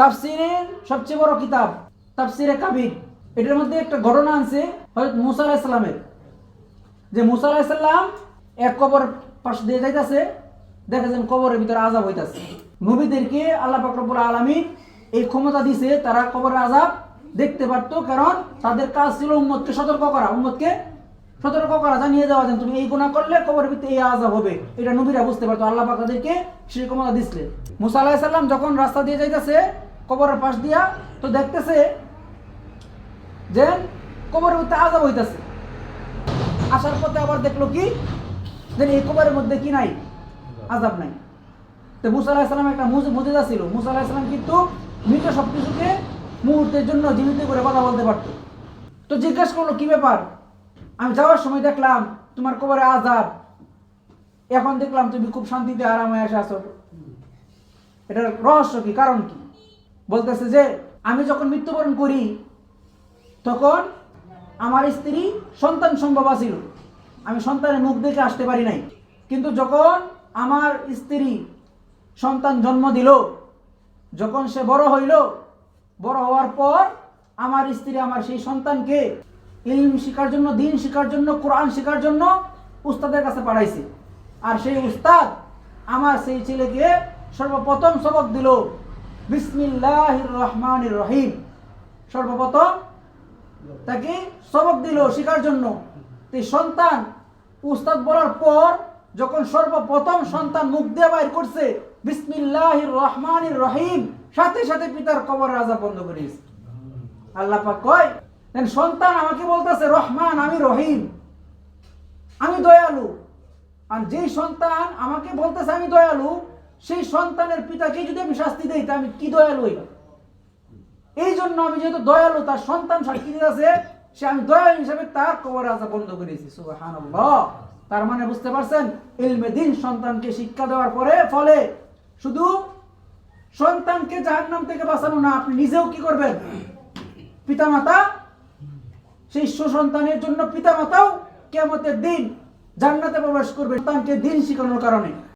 তাফসিরের সবচেয়ে বড় কিতাব, তাফসিরে কাবির। এটার মধ্যে একটা ঘটনা আছে হয়তো মুসা আলাহিসাল্লামের যে মুসা আলাহিসাল্লাম এক কবর পাশ দিয়ে যাইতেছে দেখেছেন কবরের ভিতরে আজাব হইতাছে। নবীদেরকে আল্লাহ ফাকরবুল আলমী এই ক্ষমতা দিছে, তারা কবরের আজাব দেখতে পারতো, কারণ তাদের কাজ ছিল উম্মতকে সতর্ক করা। উম্মতকে সতর্ক করা, জানিয়ে দেওয়া যেন তুমি এই গুণা করলে কবরের ভিতরে এই আজাব হবে। এটা নবীরা বুঝতে পারতো, আল্লাহ পাক তাদেরকে সেই ক্ষমতা দিছিলেন। মুসা আলাহিসাল্লাম যখন রাস্তা দিয়ে যাইতেছে কবরের পাশ দিয়া তো দেখতেছে যে কবরের মধ্যে আজাব হইতেছে। আসার পথে আবার দেখল কি? যে এই কবরের মধ্যে কি নাই? আজাব নাই। তো মুসা আলাহিসাল্লাম একটা মজেদা ছিল। মুসা আলাহিসাল্লাম কিন্তু মৃত সব কিছুকে মুহূর্তের জন্য জীবিত করে কথা বলতে পারতো। তো জিজ্ঞেস করল, কি ব্যাপার? আমি যাওয়ার সময় দেখলাম তোমার কবরে আজাব। এখন দেখলাম তুমি খুব শান্তিতে আরামে এসে আসো এটার রহস্য কি? কারণ কি? বলতেছে যে, আমি যখন মৃত্যুবরণ করি, তখন আমার স্ত্রী সন্তান সম্ভব আছিল। আমি সন্তানের মুখ দেখে আসতে পারি নাই। কিন্তু যখন আমার স্ত্রী সন্তান জন্ম দিল, যখন সে বড় হইল, বড় হওয়ার পর আমার স্ত্রী আমার সেই সন্তানকে ইলম শেখার জন্য, দিন শেখার জন্য, কোরআন শেখার জন্য উস্তাদের কাছে পাঠাইছে। আর সেই উস্তাদ আমার সেই ছেলেকে সর্বপ্রথম সবক দিল। বিসমিল্লাহ রহমান রহিম। সর্বপ্রথম তাকে সবক দিল শেখার জন্য। তো এই সন্তান, উস্তাদ বলার পর যখন সর্বপ্রথম সন্তান মুখ দিয়ে বাইর করছে বিসমিল্লাহ রহমান রহিম, সাথে সাথে পিতার কবর রাজা বন্ধ করিস আল্লাহ পাক কয় সন্তান আমাকে বলতেছে, রহমান, আমি রহিম, আমি দয়ালু। আর যেই সন্তান আমাকে বলতেছে, আমি দয়ালু সেই সন্তানের পিতাকে যদি আমি শাস্তি দেই, তা আমি কি দয়ালু হইলাম? এই জন্য আমি যেহেতু দয়ালু, তার সন্তান সাক্ষী দিতেছে সে আমি দয়ালু হিসাবে তার কবর রাজা বন্ধ করেছি সুবহানাল্লাহ। তার মানে বুঝতে পারছেন? ইলমে দিন সন্তানকে শিক্ষা দেওয়ার পরে, ফলে শুধু সন্তানকে জাহান্নাম থেকে বাঁচানো না, আপনি নিজেও কি করবেন? পিতামাতা, সেই সুসন্তানের জন্য পিতামাতাও কেমতের দিন জান্নাতে প্রবেশ করবে, সন্তানকে দিন শিখানোর কারণে।